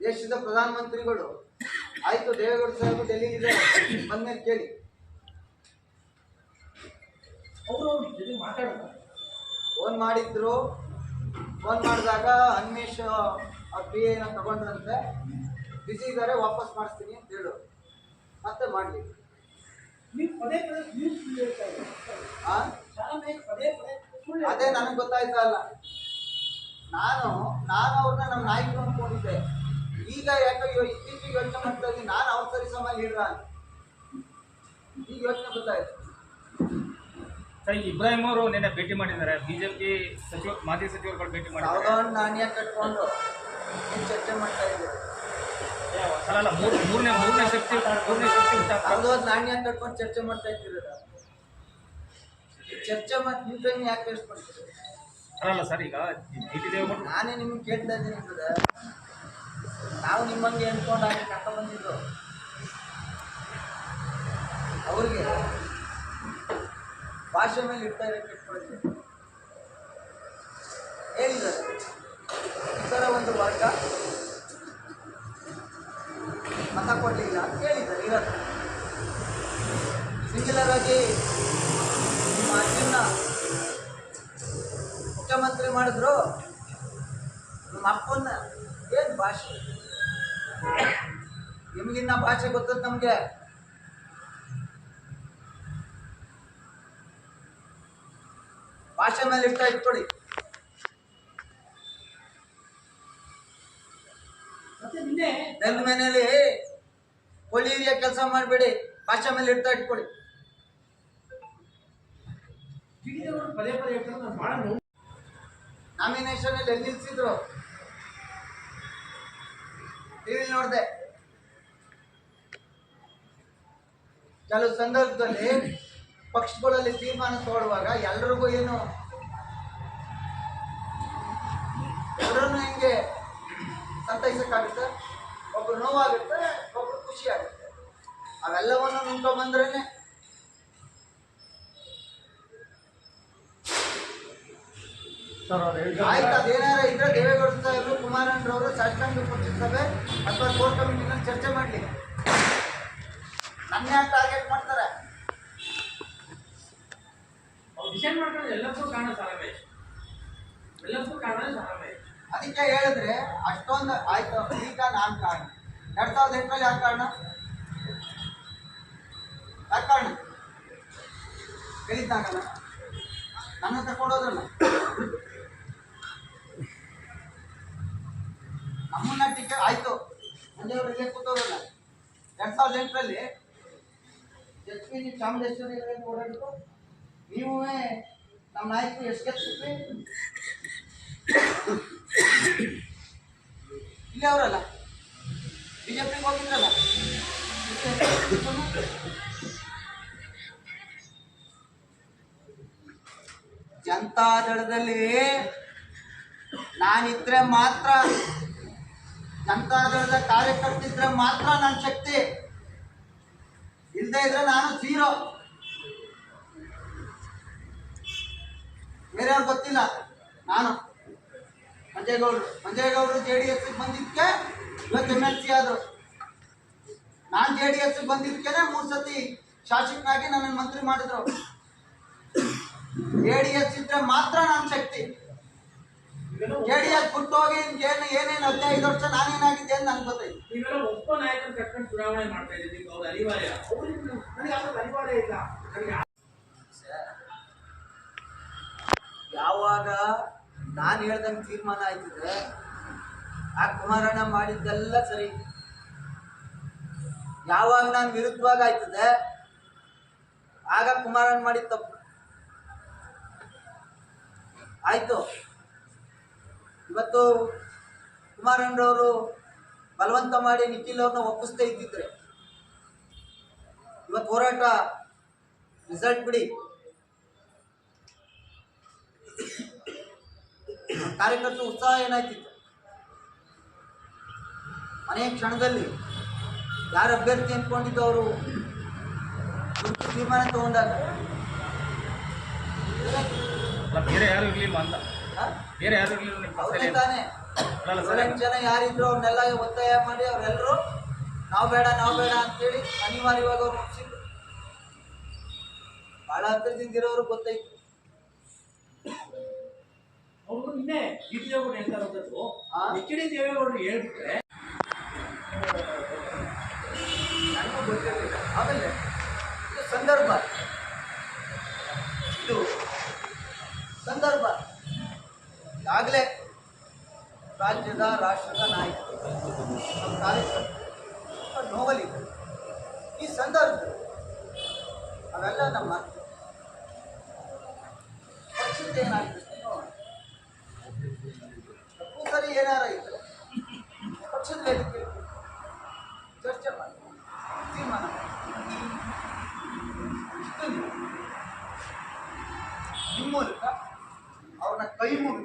ದೇಶದ ಪ್ರಧಾನಮಂತ್ರಿಗಳು. ಆಯ್ತು ದೇವೇಗೌಡ ಸಾಹೇಬ್ ಡೆಲ್ಲಿ ಇದೆ ಬಂದ್ಮೇಲೆ ಕೇಳಿ. ಅವರು ಜೊತೆ ಫೋನ್ ಮಾಡಿದ್ರು. ಫೋನ್ ಮಾಡಿದಾಗ ಅನ್ಮೇಶ್ ಅವ್ರ ಪಿ ಎನ ತಗೊಂಡ್ರಂತೆ. ಬಿಸಿ ಇದ್ದಾರೆ ವಾಪಸ್ ಮಾಡಿಸ್ತೀನಿ ಅಂತ ಹೇಳು. ಮತ್ತೆ ಮಾಡಲಿ. ನೀವು ಪದೇ ಪದೇ ನೀವು ಸುಳ್ಳು ಹೇಳ್ತಾ ಇದ್ದೀರಿ. ಆ? ಶಾಲಾ ಪದೇ ಪದೇ ಸುಳ್ಳು ಅದೇ ನನಗೆ ಗೊತ್ತಾಯ್ತಾ ಅಲ್ಲ ನಾನು ನಾನು ಅವ್ರನ್ನ ನಮ್ಮ ನಾಯಕರು ಅನ್ಕೊಂಡಿದ್ದೆ ಈಗ ಯಾಕೋ ಇತ್ತೀಚೆಗೆ ಯೋಚನೆ ಮಾಡ್ತಾ ಇದ್ದೀನಿ. ನಾನು ಅವ್ರ ಸರಿ ಸಮ ಈಗ ಯೋಚನೆ ಗೊತ್ತಾಯ್ತು ಸರ್ ಇಬ್ರಾಹಿಂ ಅವರು ನಿನ್ನೆ ಭೇಟಿ ಮಾಡಿದ್ದಾರೆ. ಬಿಜೆಪಿ ಸಚಿವ ಮಾಜಿ ಸಚಿವರುಗಳು ಭೇಟಿ ಮಾಡಿದ್ದಾರೆ. ನಾನು ನಾಣ್ಯ ಕಟ್ಕೊಂಡು ಚರ್ಚೆ ಮಾಡ್ತಾ ಇದ್ದೀವಿ ಅಲ್ಲ ಮೂರ್ ಮೂರನೇ ಮೂರನೇ ಶಕ್ತಿ ಮೂರನೇ ಶಕ್ತಿ ಸಾವಿರದ ನಾಣ್ಯ ಕಟ್ಕೊಂಡು ಚರ್ಚೆ ಮಾಡ್ತಾ ಇದ್ದೀರ ಚರ್ಚೆ ಮಾಡಿ ನಿಮ್ಮ ಯಾಕೆ ವೇಸ್ಟ್ ಮಾಡ್ತೀರಿ? ಅಲ್ಲ ಸರ್ ಈಗ ನಾನೇ ನಿಮ್ಗೆ ಕೇಳ್ತಾ ಇದ್ದೀನಿ ಬ್ರದರ್ ನಾವು ನಿಮ್ಮಂಗೆ ಅಂದ್ಕೊಂಡು ಹಾಗೆ ಬಂದಿದ್ದು ಅವ್ರಿಗೆ ಭಾಷೆ ಮೇಲೆ ಇಡ್ತಾ ಇರೋಕೆ ಇಟ್ಕೊಳ್ತೀವಿ ಹೇಳಿದ್ದಾರೆ ಇತರ ಒಂದು ವರ್ಗ ಮತ ಕೊಡಲಿಲ್ಲ ಅಂತ ಹೇಳಿದ್ದಾರೆ, ಇರೋದು. ಸಿಂಗ್ಯುಲರ್ ಆಗಿ ನಿಮ್ಮ ಅಜ್ಜನ್ನ ಮುಖ್ಯಮಂತ್ರಿ ಮಾಡಿದ್ರು. ನಮ್ಮ ಅಪ್ಪನ್ನ ಏನು ಭಾಷೆ? ನಿಮಗಿನ್ನ ಭಾಷೆ ಗೊತ್ತದ ನಮಗೆ? ಭಾಷೆ ಮೇಲೆ ಇಷ್ಟ ಇಟ್ಕೊಳ್ಳಿ ಮತ್ತೆ ನಿನ್ನೆ ನೆಲ ಮನೆಯಲ್ಲಿ ಕೊಳಿ ಹಿರಿಯ ಕೆಲಸ ಮಾಡಬೇಡಿ ಭಾಷೆ ಮೇಲೆ ಇಡ್ತಾ ಇಟ್ಕೊಳ್ಳಿ ನಾಮಿನೇಷನ್ ಅಲ್ಲಿ ಎಲ್ಲಿ ನಿಲ್ಸಿದ್ರು? ಟಿವಿ ನೋಡಿದೆ. ಕೆಲವು ಸಂದರ್ಭದಲ್ಲಿ ಪಕ್ಷಗಳಲ್ಲಿ ತೀರ್ಮಾನ ತಗೊಳ್ಳುವಾಗ ಎಲ್ರಿಗೂ ಏನು ಎಲ್ಲರನ್ನು ಹೆಂಗೆ ಸಂತೈಸಕ್ಕಾಗುತ್ತೆ? ಒಬ್ರು ನೋವಾಗುತ್ತೆ, ಒಬ್ರು ಖುಷಿ ಆಗುತ್ತೆ ಅವೆಲ್ಲವನ್ನು ನುಂಕೊಂಬಂದ್ರೇನೆ ಸರ್ ಅವ್ರು ಆಯ್ತು ಅದೇನಾರ ಇದ್ರೆ ದೇವೇಗೌಡ ಸಾಹೇಬರು ಕುಮಾರಣ್ಣರವರು ಶಾಸಕಾಂಗ ಪಕ್ಷದ ಸಭೆ ಅಥವಾ ಕೋರ್ ಕಮಿಟಿನಲ್ಲಿ ಚರ್ಚೆ ಮಾಡಲಿ. ನನ್ನ ಯಾಕೆ ಟಾರ್ಗೆಟ್ ಮಾಡ್ತಾರೆ. ಎಲ್ಲಕ್ಕೂ ಎಲ್ಲಕ್ಕೂ ಕಾರಣ ಅದಕ್ಕೆ ಹೇಳಿದ್ರೆ ಅಷ್ಟೊಂದು ಆಯ್ತು ಈಗ ನಾನ್ ಕಾರಣ. ಎರಡ್ ಸಾವಿರದ ಎಂಟರಲ್ಲಿ ಯಾಕೆ ಕಾರಣ? ಯಾಕೆ ಕಾರಣ? ಹೇಳಿದ್ದಾಗಲ್ಲ. ನನ್ನ ಹತ್ರ ನಮ್ಮನ್ನ ಟಿಕೆಟ್ ಆಯ್ತು. ಮಂಜೆಯವರು ಇಲ್ಲೇ ಕೂತೋರಲ್ಲ ಎರಡ್ ಸಾವಿರದ ಎಂಟರಲ್ಲಿ ಎಚ್ ಪಿ ಜಿ ಚಾಮುಂಡೇಶ್ವರಿ ಓಡಾಡಿದ್ರು ನೀವು ನಮ್ಮ ನಾಯಕರು ಎಷ್ಟು ಗೆದ್ಬಿಟ್ರಿ ಇಲ್ಲೇ ಅವರಲ್ಲ. ಪಿಗೆ ಹೋಗಿದ್ರಲ್ಲ. ಜನತಾದಳದಲ್ಲಿ ನಾನಿದ್ರೆ ಮಾತ್ರ ಜನತಾದಳದ ಕಾರ್ಯಕರ್ತಿದ್ರೆ ಮಾತ್ರ ನನ್ನ ಶಕ್ತಿ. ಇಲ್ಲದೆ ಇದ್ರೆ ನಾನು ಝೀರೋ ಬೇರೆಯವ್ರು ಗೊತ್ತಿಲ್ಲ, ನಾನು. ಮಂಜೇಗೌಡರು. ಮಂಜೇಗೌಡರು ಜೆ ಡಿ ಎಸ್ ಬಂದಿದ್ದಕ್ಕೆ ಇವತ್ತು ಎಂ ಎಲ್ ಸಿ ಆದರು. ನಾನು ಜೆ ಡಿ ಎಸ್ ಬಂದಿದ್ದಕ್ಕೆ ಮೂರು ಸತಿ ಶಾಸಕನಾಗಿ ನನ್ನನ್ನು ಮಂತ್ರಿ ಮಾಡಿದ್ರು. ಜೆ ಡಿ ಎಸ್ ಇದ್ರೆ ಮಾತ್ರ ಬಿಟ್ಟೋಗಿ ಏನು ಏನೇನು ಹದಿನೈದು ವರ್ಷ ನಾನೇನಾಗಿದ್ದೆ ಅಂತ ನನಗೆ ಗೊತ್ತೈತಿ ನೀವೆಲ್ಲ ಒಬ್ಬ ನಾಯಕರು ಕಟ್ಕೊಂಡು ಚುನಾವಣೆ ಮಾಡ್ತಾ ಇದ್ದೀವಿ ಅವ್ರ ಅನಿವಾರ್ಯ. ಅವ್ರಿಗೆ ನನಗೆ ಅದ್ರ ಅನಿವಾರ್ಯ ಇಲ್ಲ. ನನಗೆ ಯಾವಾಗ ನಾನು ಹೇಳ್ದಂಗೆ ತೀರ್ಮಾನ ಆಯ್ತಿದ್ರೆ ಆ ಕುಮಾರಣ್ಣ ಮಾಡಿದ್ದೆಲ್ಲ ಸರಿ. ಯಾವಾಗ ನಾನು ವಿರುದ್ಧವಾಗಿ ಆಯ್ತದೆ ಆಗ ಕುಮಾರಣ್ಣ ಮಾಡಿದ ತಪ್ಪು. ಆಯ್ತು. ಇವತ್ತು ಕುಮಾರಣ್ಣರವರು ಬಲವಂತ ಮಾಡಿ ನಿಖಿಲ್ ಅವ್ರನ್ನ ಒಪ್ಪಿಸ್ತಾ ಇದ್ದಿದ್ರೆ. ಇವತ್ತು ಹೋರಾಟ ರಿಸಲ್ಟ್ ಬಿಡಿ. ಕಾರ್ಯಕರ್ತರು ಉತ್ಸಾಹ ಏನಾಯ್ತಿತ್ತು? ಅನೇಕ ಕ್ಷಣದಲ್ಲಿ ಯಾರು ಅಭ್ಯರ್ಥಿ ಅಂದ್ಕೊಂಡಿದ್ದು ಅವರು? ತೀರ್ಮಾನ ತಗೊಂಡಾಗ. ಬೇರೆ ಯಾರು ಇರಲಿಲ್ಲ ಅಂತ? ಬೇರೆ ಯಾರು ಇರ್ಲಿಲ್ಲ ಜನ ಯಾರಿದ್ರು ಅವ್ರನ್ನೆಲ್ಲ ಒತ್ತಾಯ ಮಾಡಿ ಅವರೆಲ್ಲರೂ ನಾವು ಬೇಡ ನಾವು ಬೇಡ ಅಂತೇಳಿ ಅನಿವಾರ್ಯವಾಗಿ ಅವ್ರು ಮುಗಿಸಿದ್ರು ಬಹಳ ಹತ್ತಿರದಿಂದ ಇರೋರು ಗೊತ್ತಾಯ್ತು. ಅವರು ನಿನ್ನೆ ಡಿ ಹೇಳ್ತಾರೆ ಅವರು ಹೇಳ್ತಾ ಇರೋದು ಆ? ಎಚ್ ಡಿ ದೇವೇಗೌಡರು ಹೇಳ್ಬಿಟ್ರೆ ನನಗೂ ಗೊತ್ತಿರಲಿಲ್ಲ. ಆಮೇಲೆ ಇದು ಸಂದರ್ಭ. ಈಗಾಗಲೇ ರಾಜ್ಯದ ರಾಷ್ಟ್ರದ ನಾಯಕರು ನಮ್ಮ ಕಾರ್ಯಕರ್ತರು ಈ ಸಂದರ್ಭದಲ್ಲಿ ಅವೆಲ್ಲ ನಮ್ಮ ಪಕ್ಷದ ಏನಾಗುತ್ತೆ ಸರಿ ಏನಾರ ಇದ್ರೆ ಪಕ್ಷದ ವೇದಿಕೆ ಚರ್ಚೆ ಮಾಡಿ, ತೀರ್ಮಾನ ನಿಮ್ಮ ಮೂಲಕ ಅವ್ರನ್ನ ಕೈ ಮುಗಿದು